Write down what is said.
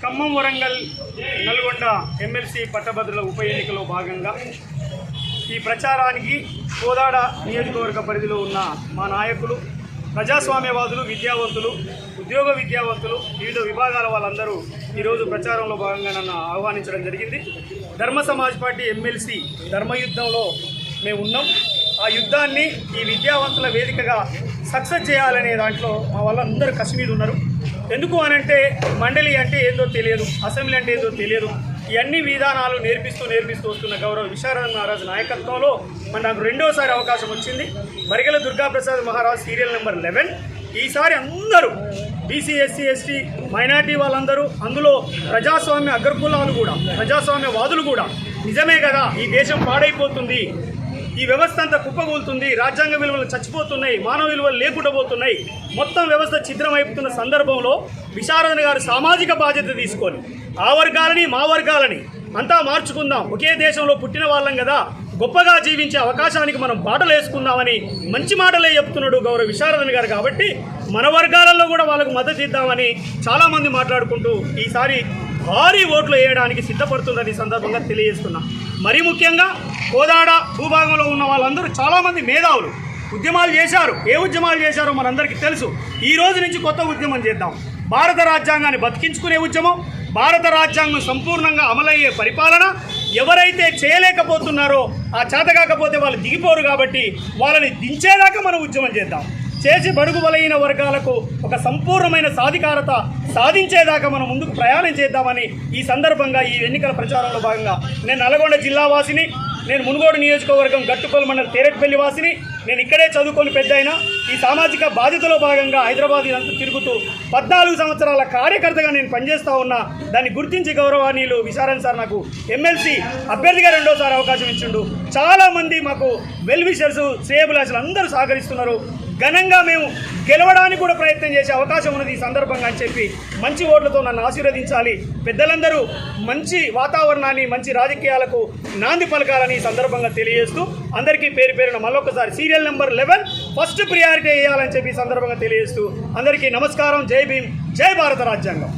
Khammam Warangal Nalgonda MLC పట్టభద్రుల ఉప ఎన్నికలో భాగంగా ఈ ప్రచారానికి కోదాడ నియోజకవర్గ పరిధిలో ఉన్న మా నాయకులు ప్రజాస్వామ్యవాదులు విద్యావంతులు ఉద్యోగ విద్యావంతులు వివిధ విభాగాల వాళ్ళందరూ ఈరోజు ప్రచారంలో భాగంగా నన్ను ఆహ్వానించడం జరిగింది. ధర్మ సమాజ్ పార్టీ ఎమ్మెల్సీ ధర్మయుద్ధంలో మేము ఉన్నాం. ఆ యుద్ధాన్ని ఈ విద్యావంతుల వేదికగా సక్సెస్ చేయాలనే దాంట్లో మా వాళ్ళందరూ కసి మీద ఉన్నారు. ఎందుకు అనంటే మండలి అంటే ఏందో తెలియదు అసెంబ్లీ అంటే ఏందో తెలియదు. ఇవన్నీ విధానాలు నేర్పిస్తూ నేర్పిస్తూ వస్తున్న గౌరవ విశారద మహారాజ్ నాయకత్వంలో మన నాకు రెండోసారి అవకాశం వచ్చింది. Barigala Durgaprasad Maharaj serial number eleven. ఈసారి అందరూ బీసీ ఎస్సీ ఎస్టీ మైనార్టీ వాళ్ళందరూ అందులో ప్రజాస్వామ్య అగ్రకులాలు కూడా ప్రజాస్వామ్య వాదులు కూడా నిజమే కదా ఈ దేశం పాడైపోతుంది. ఈ వ్యవస్థ అంతా కుప్పగూలుతుంది రాజ్యాంగ విలువలు చచ్చిపోతున్నాయి మానవ విలువలు లేకుండా పోతున్నాయి. మొత్తం వ్యవస్థ ఛిద్రమైపుతున్న సందర్భంలో విశారదన్ గారు సామాజిక బాధ్యత తీసుకొని ఆ వర్గాలని మా వర్గాలని అంతా మార్చుకుందాం. ఒకే దేశంలో పుట్టిన వాళ్ళం కదా. గొప్పగా జీవించే అవకాశానికి మనం బాటలు వేసుకుందామని మంచి మాటలే చెప్తున్నాడు గౌరవ విశారదన్ గారు కాబట్టి మన వర్గాలలో కూడా వాళ్ళకు మద్దతు ఇద్దామని చాలామంది మాట్లాడుకుంటూ ఈసారి భారీ ఓట్లు వేయడానికి సిద్ధపడుతుందని సందర్భంగా తెలియజేస్తున్నా. మరీ ముఖ్యంగా కోదాడ భూభాగంలో ఉన్న వాళ్ళందరూ చాలామంది మేధావులు. ఉద్యమాలు చేశారు. ఏ ఉద్యమాలు చేశారో మనందరికీ తెలుసు. ఈ రోజు నుంచి కొత్త ఉద్యమం చేద్దాం. భారత రాజ్యాంగాన్ని బతికించుకునే ఉద్యమం భారత రాజ్యాంగం సంపూర్ణంగా అమలయ్యే పరిపాలన ఎవరైతే చేయలేకపోతున్నారో ఆ చేతకాకపోతే వాళ్ళు దిగిపోరు కాబట్టి వాళ్ళని దించేదాకా మనం ఉద్యమం చేద్దాం. చేసి బడుగు బలైన వర్గాలకు ఒక సంపూర్ణమైన సాధికారత సాధించేదాకా మనం ముందుకు ప్రయాణం చేద్దామని ఈ సందర్భంగా ఈ ఎన్నికల ప్రచారంలో భాగంగా నేను నల్గొండ జిల్లా వాసిని నేను మునుగోడు నియోజకవర్గం గట్టుపల్లి మండల తేరెట్పల్లి వాసిని. నేను ఇక్కడే చదువుకొని పెద్దయిన ఈ సామాజిక బాధ్యతలో భాగంగా హైదరాబాద్ ఇదంతా తిరుగుతూ పద్నాలుగు సంవత్సరాల కార్యకర్తగా నేను పనిచేస్తా ఉన్నా. దాన్ని గుర్తించి గౌరవానీయులు విశారన్ సార్ నాకు ఎమ్మెల్సీ అభ్యర్థిగా రెండోసారి అవకాశం ఇచ్చిండు. చాలామంది మాకు వెల్ విషర్స్ శ్రేయబులాసులు అందరూ సహకరిస్తున్నారు. ఘనంగా మేము గెలవడానికి కూడా ప్రయత్నం చేసే అవకాశం ఉన్నది ఈ సందర్భంగా అని చెప్పి మంచి ఓట్లతో నన్ను ఆశీర్వదించాలి. పెద్దలందరూ మంచి వాతావరణాన్ని మంచి రాజకీయాలకు నాంది పలకాలని ఈ సందర్భంగా తెలియజేస్తూ అందరికీ పేరు పేరున మళ్ళొకసారి serial number eleven first priority వేయాలని చెప్పి ఈ సందర్భంగా తెలియజేస్తూ అందరికీ నమస్కారం. జై భీమ్ జై భారత రాజ్యాంగం.